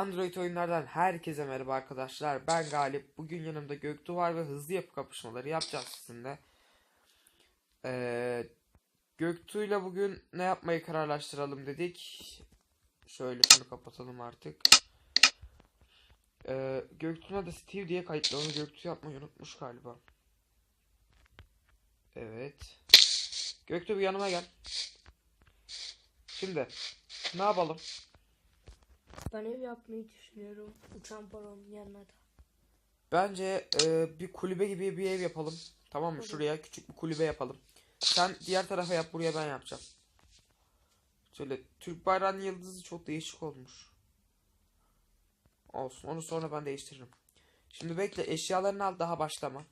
Android oyunlardan herkese merhaba arkadaşlar. Ben Galip. Bugün yanımda Göktuğ var ve hızlı yapı kapışmaları yapacağız sizinle. Ee, Göktuğ'yla bugün ne yapmayı kararlaştıralım dedik. Şöyle şunu kapatalım artık. Ee, Göktuğ'una da Steve diye kayıtlı. Onu Göktuğ yapmayı unutmuş galiba. Evet. Göktuğ bir yanıma gel. Şimdi ne yapalım? Ben ev yapmayı düşünüyorum. Uçan balonun yanına da. Bence e, bir kulübe gibi bir ev yapalım. Tamam mı? Şuraya küçük bir kulübe yapalım. Sen diğer tarafa yap, buraya ben yapacağım. Şöyle Türk bayrağının yıldızı çok değişik olmuş. Olsun. Onu sonra ben değiştiririm. Şimdi bekle. Eşyalarını al daha başlama.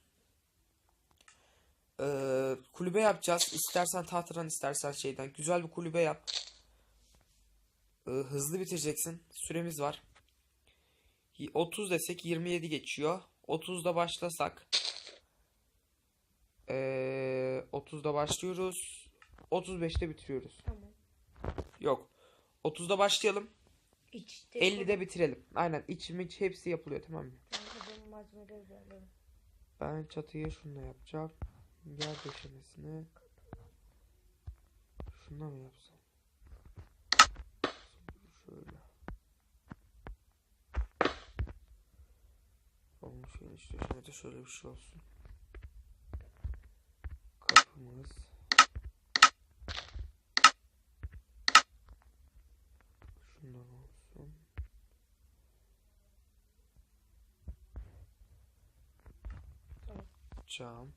Ee, kulübe yapacağız. İstersen tahtadan istersen şeyden. Güzel bir kulübe yap. Ee, hızlı bitireceksin. Süremiz var. Y- 30 desek 27 geçiyor. 30'da başlasak. Ee, 30'da başlıyoruz. 35'te bitiriyoruz. Tamam. Yok. 30'da başlayalım. İçte 50'de bitirelim. Aynen iç miç hepsi yapılıyor tamam mı? Ben çatıyı şununla yapacağım. Yer döşemesini. Şununla mı yapsam? Şöyle. Onun şöyle iç döşemede şöyle bir şey olsun. Kapımız. Şundan olsun. Cam.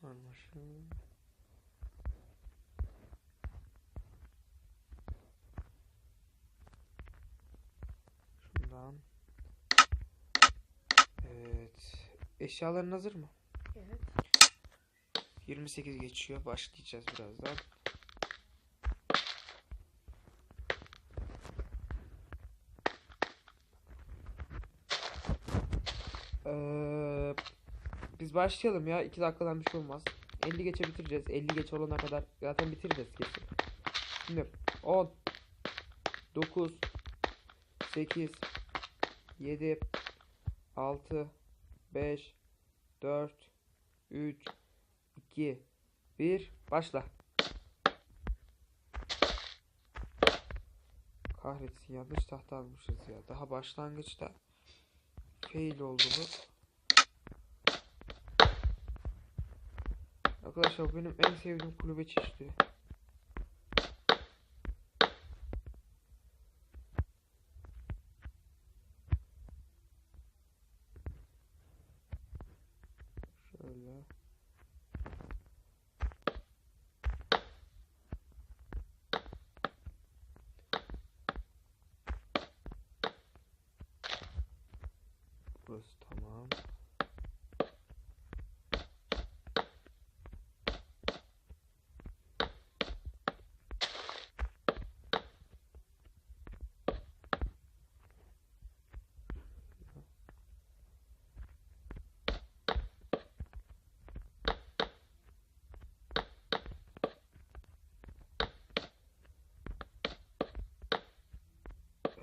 Sarmaşık. Şundan. Evet. Eşyaların hazır mı? Evet. 28 geçiyor. Başlayacağız birazdan. Ee, biz başlayalım ya. 2 dakikadan bir şey olmaz. 50 geçe bitireceğiz. 50 geç olana kadar zaten bitireceğiz kesin. Şimdi 10 9 8 7 6 5 4 3 2 1 başla. Kahretsin yanlış tahta almışız ya. Daha başlangıçta fail oldu bu. Arkadaşlar benim en sevdiğim kulübe çeşidi. Şöyle. Burası tamam.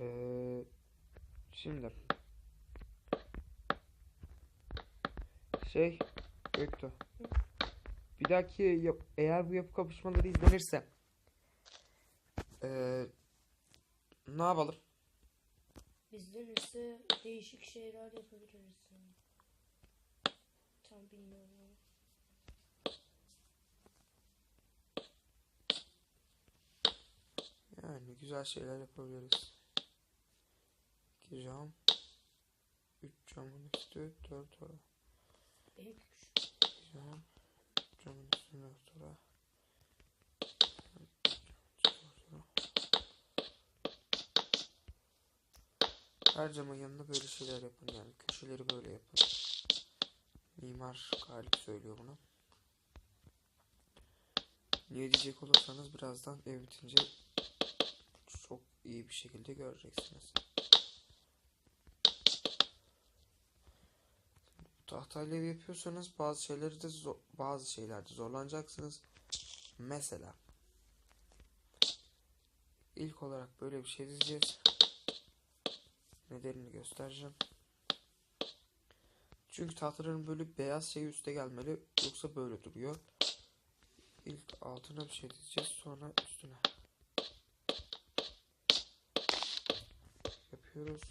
Ee, şimdi şey Göktuğ. Bir dahaki yap- eğer bu yapı kapışmaları izlenirse ee, ne yapalım? Bizden ise değişik şeyler yapabiliriz. Yani. Tam bilmiyorum. Yani güzel şeyler yapabiliriz. 2 cam 3 camın üstü 4 oda. En küçük. Cam camın üstü 4 oda. Her camın yanına böyle şeyler yapın yani köşeleri böyle yapın. Mimar Galip söylüyor bunu. Niye diyecek olursanız birazdan ev bitince çok iyi bir şekilde göreceksiniz. Tahtayla ev yapıyorsanız bazı şeyleri de bazı şeylerde zorlanacaksınız. Mesela ilk olarak böyle bir şey dizeceğiz. Nedenini göstereceğim. Çünkü tahtaların böyle beyaz şey üste gelmeli. Yoksa böyle duruyor. İlk altına bir şey dizeceğiz. Sonra üstüne. Yapıyoruz.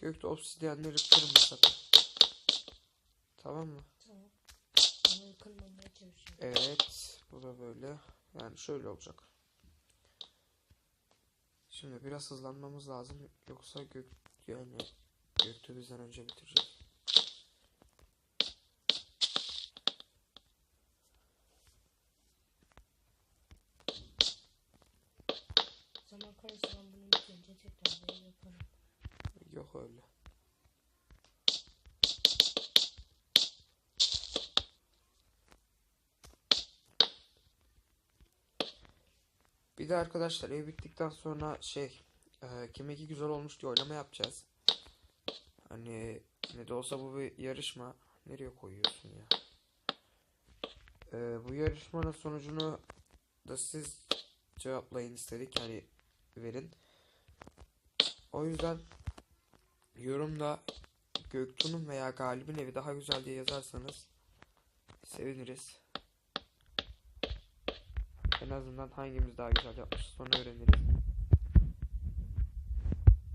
Gökte obsidyenleri kırma sakın. Tamam mı? Tamam. Evet. Bu da böyle. Yani şöyle olacak. Şimdi biraz hızlanmamız lazım. Yoksa gök yani gökte bizden önce bitirecek. Zaman kalırsa ben bunu bitince tekrar yaparım. Yok öyle. Bir de arkadaşlar ev bittikten sonra şey e, kimeki güzel olmuş diye oylama yapacağız. Hani ne de olsa bu bir yarışma. Nereye koyuyorsun ya? E, bu yarışmanın sonucunu da siz cevaplayın istedik. Hani verin. O yüzden yorumda Göktuğ'un veya Galip'in evi daha güzel diye yazarsanız seviniriz. En azından hangimiz daha güzel yapmış sonra öğreniriz.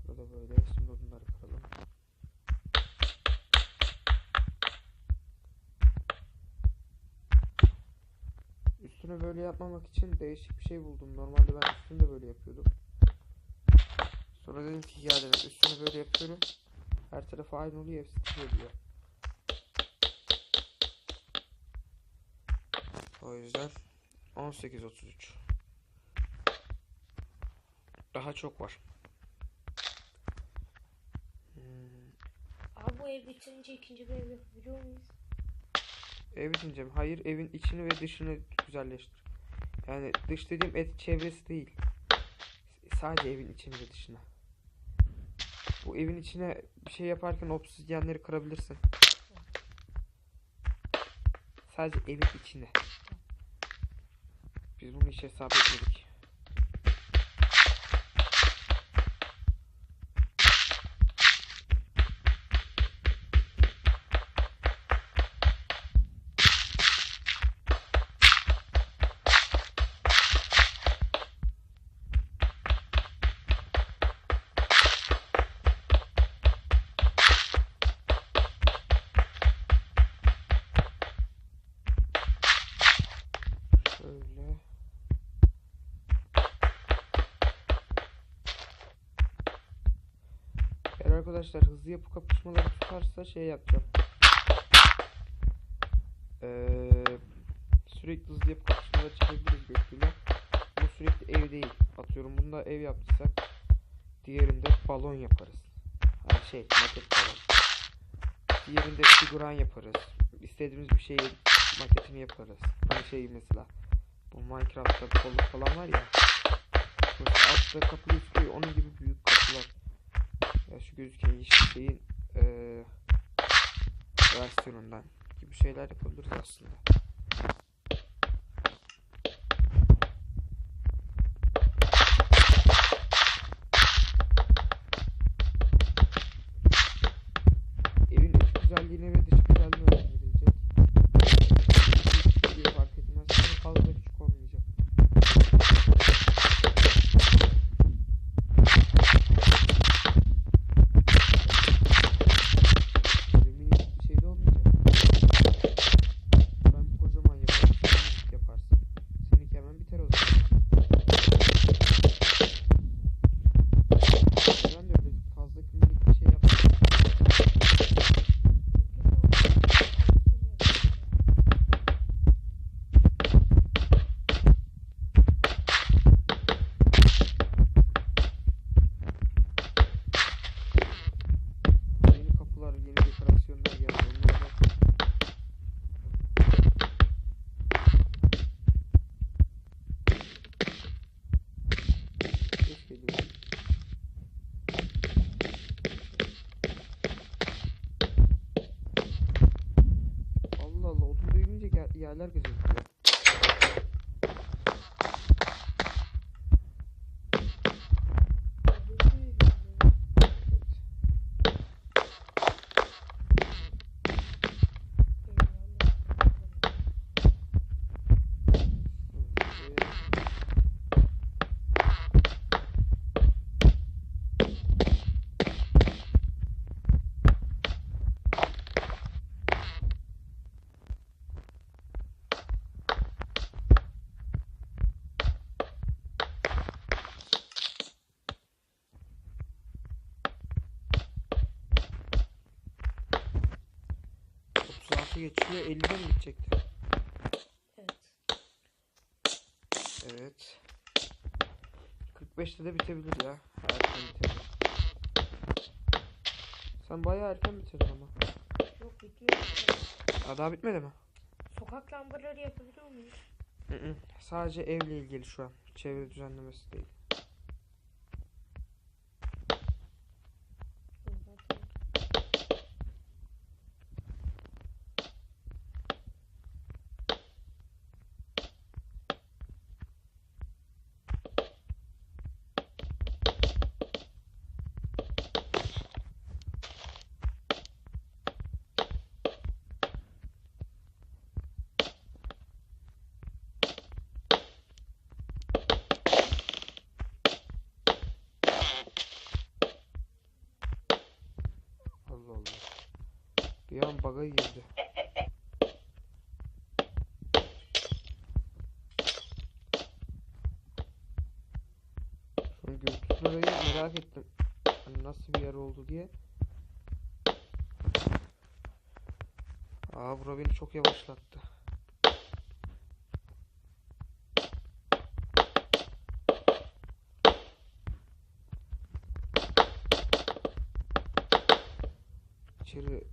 Burada böyle. Şimdi bunları kıralım. Üstüne böyle yapmamak için değişik bir şey buldum. Normalde ben üstünü de böyle yapıyordum. Sonra dedim ki ya dedim üstünü böyle yapıyorum. Her tarafı aynı oluyor hepsi oluyor. O yüzden 18.33 Daha çok var. Hmm, Abi bu ev bitince ikinci bir ev yapabiliyor muyuz? ev bitince mi? Hayır evin içini ve dışını güzelleştir. Yani dış dediğim et çevresi değil. Sadece evin içini ve dışını. Bu evin içine bir şey yaparken obsidyenleri kırabilirsin. Sadece evin içine. Biz bunu hiç hesap etmedik. Şöyle. Eğer arkadaşlar hızlı yapı kapışmaları tutarsa şey yapacağım. Ee, sürekli hızlı yapı kapışmaları çekebiliriz Göktuğ'la. Bu sürekli ev değil. Atıyorum bunda ev yaptıysak diğerinde balon yaparız. Hani şey maket balon. Diğerinde figüran yaparız. İstediğimiz bir şeyi maketini yaparız. Hani şey mesela bu Minecraft'ta kolluk falan var ya. Altta kapı üstü onun gibi büyük. Ya şu gözüken yeşil şeyin eee versiyonundan gibi şeyler yapabiliriz aslında. 26 geçiyor. 50'de mi gidecekti? Evet. Evet. 45'te de bitebilir ya. Erken bitebilir. Sen bayağı erken bitirdin ama. Yok bitmiyor. Aa, daha bitmedi mi? Sokak lambaları yapabiliyor muyuz? Hı hı. Sadece evle ilgili şu an. Çevre düzenlemesi değil. Zaten. Allah Allah. Bir an bug'a girdi. Şu an gürültüsü orayı merak ettim. Hani nasıl bir yer oldu diye. Aa bura beni çok yavaşlattı. İçeri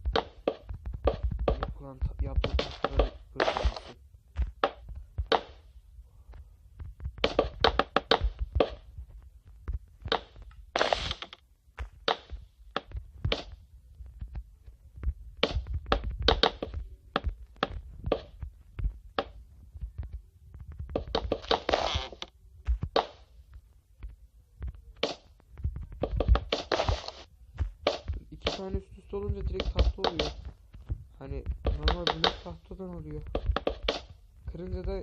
yapılan ta- yaptığı tatları bırakılması. İki tane üst üste olunca direkt tahta oluyor. Hani normal blok tahtadan oluyor. Kırınca da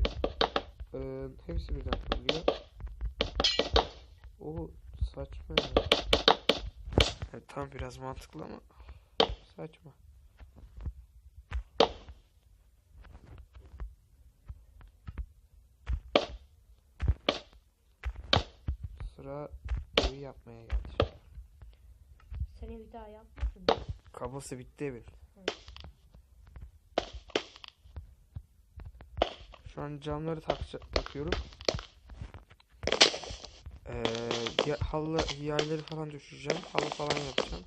e, hepsi birden fırlıyor. O saçma ya. Evet, tam biraz mantıklı ama saçma. Sıra evi yapmaya geldi. Sen evi daha yapmadın mı? Kablosu bitti evin. Şu an camları takıyorum. Ee, ya, halı yayları falan düşüreceğim. Halı falan yapacağım.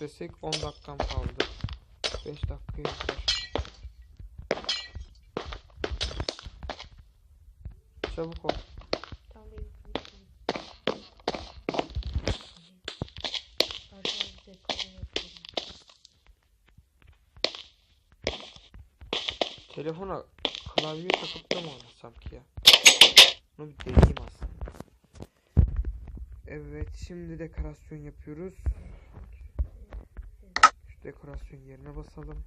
Desek 10 dakikam kaldı. 5 dakikaya gider. Çabuk ol. Telefona klavye takıp da mı oynasam ki ya? Bunu bir deneyeyim aslında. Evet şimdi dekorasyon yapıyoruz. Şu dekorasyon yerine basalım.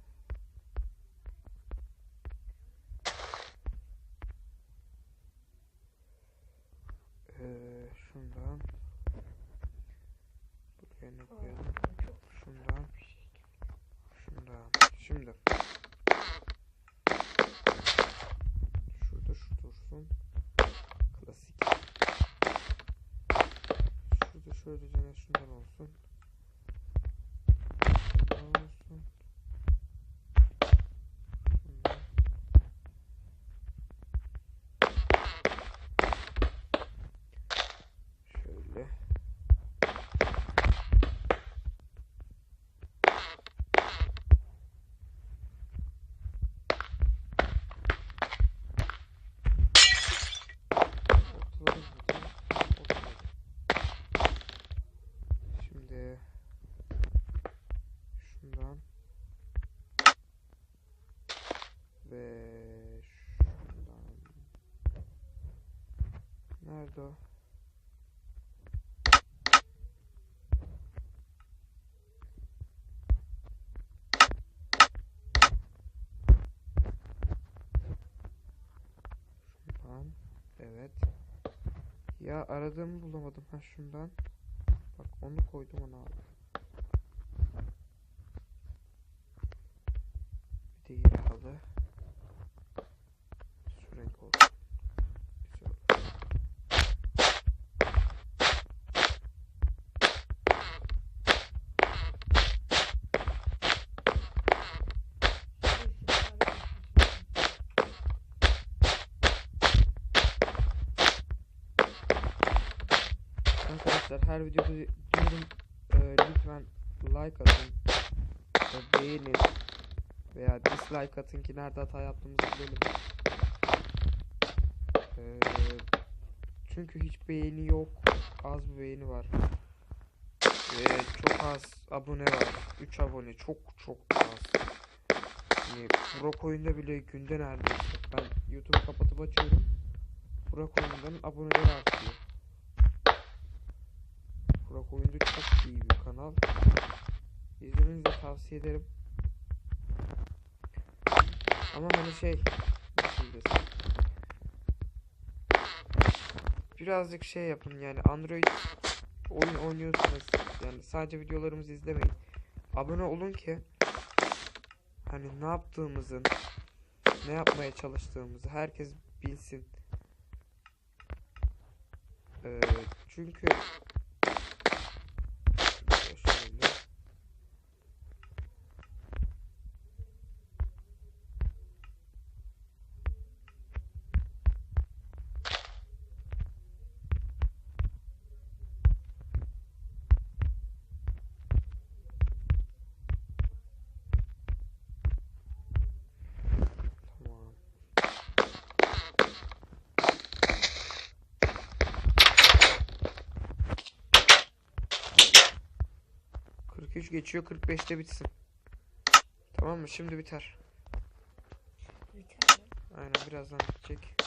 Nerede o? Evet. Ya aradığımı bulamadım. Ha şundan. Bak onu koydum onu aldım. Bir de yeri aldı. Arkadaşlar her videoda diyorum e, lütfen like atın, e, beğenin veya dislike atın ki nerede hata yaptığımızı bilelim. E, çünkü hiç beğeni yok, az bir beğeni var. Ve çok az abone var. 3 abone çok çok az. Yani Burak oyunda bile günde neredeyse. Ben YouTube'u kapatıp açıyorum. Burak oyundan aboneler artıyor. Burak Oyuncu çok iyi bir kanal. İzlemenizi de tavsiye ederim. Ama hani şey. Birazcık şey yapın yani Android oyun oynuyorsanız yani sadece videolarımızı izlemeyin. Abone olun ki hani ne yaptığımızın ne yapmaya çalıştığımızı herkes bilsin. Ee, çünkü geçiyor 45'te bitsin. Tamam mı? Şimdi biter. Biter? Aynen birazdan bitecek.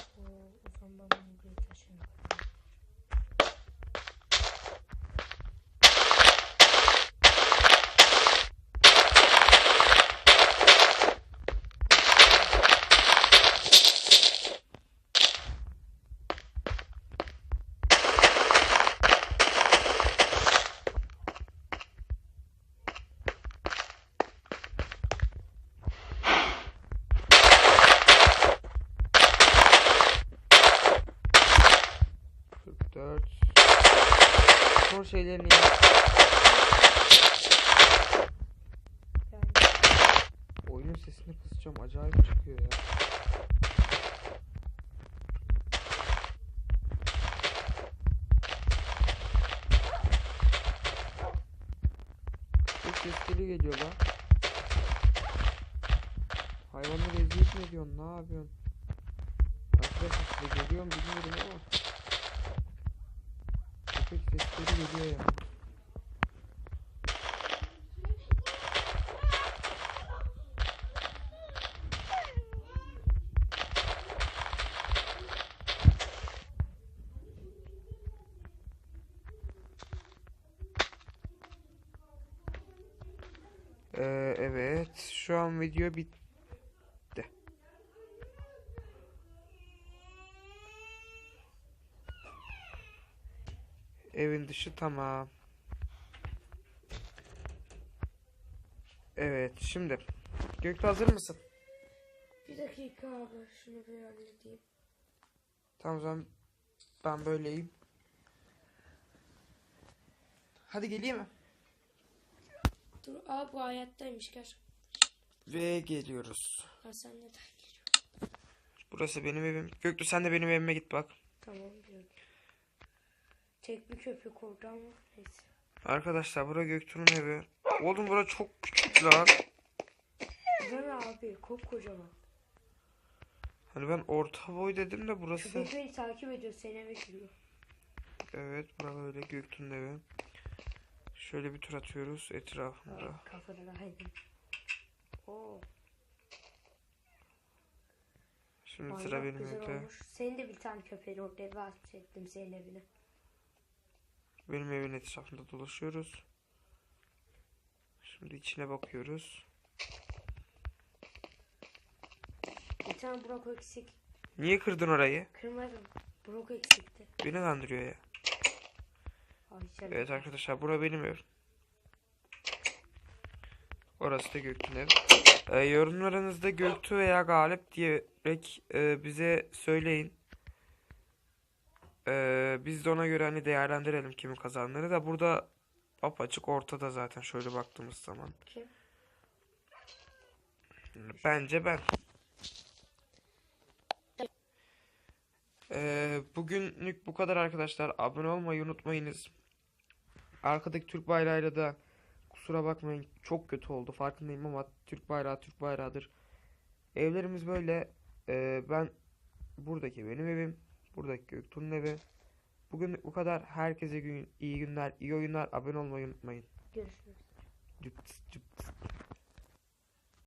Yani Oyunun sesini kısacağım. Acayip çıkıyor ya. Çok sesli geliyor lan. Hayvanları eziyet mi ediyorsun? Ne yapıyorsun? Arkadaşlar size geliyor mu bilmiyorum ama. Sesleri geliyor ya. Ee, evet. Şu an video bitti. Evin dışı tamam. Evet, şimdi Göktuğ hazır mısın? bir dakika abi şunu bir halledeyim. Tamam o zaman ben böyleyim. Hadi geleyim mi? Dur abi bu hayattaymış gel. Ve geliyoruz. Ha sen neden geliyorsun? Burası benim evim. Göktuğ sen de benim evime git bak. Tamam diyorum. Tek bir köpek oldu ama neyse. Arkadaşlar bura Göktuğ'un evi. Oğlum bura çok küçük lan. Ben abi kocaman. Hani ben orta boy dedim de burası. Köpek beni takip ediyor seni eve giriyor. Evet bura böyle Göktuğ'un evi. Şöyle bir tur atıyoruz etrafında. Kafana aynen. Oo, Şimdi manyak sıra benim güzel evde. olmuş. Senin de bir tane köpeğin orada eve ettim senin evine. Benim evin etrafında dolaşıyoruz. Şimdi içine bakıyoruz. Bir tane broko eksik. Niye kırdın orayı? Kırmadım. Broko eksikti. Beni kandırıyor ya. Ay canım. Evet arkadaşlar bura benim ev. Orası da Göktuğ'un ev. Ee, yorumlarınızda Göktuğ veya Galip diyerek e, bize söyleyin. Ee, biz de ona göre hani değerlendirelim kimin kazandığını da burada apaçık ortada zaten şöyle baktığımız zaman. Kim? Bence ben. Ee, bugünlük bu kadar arkadaşlar. Abone olmayı unutmayınız. Arkadaki Türk bayrağıyla da kusura bakmayın çok kötü oldu. Farkındayım ama Türk bayrağı Türk bayrağıdır. Evlerimiz böyle. Ee, ben buradaki benim evim. Buradaki Göktuğ'un evi. Bugünlük bu kadar. Herkese gün, iyi günler, iyi oyunlar. Abone olmayı unutmayın. Görüşürüz. Cıpt cıpt.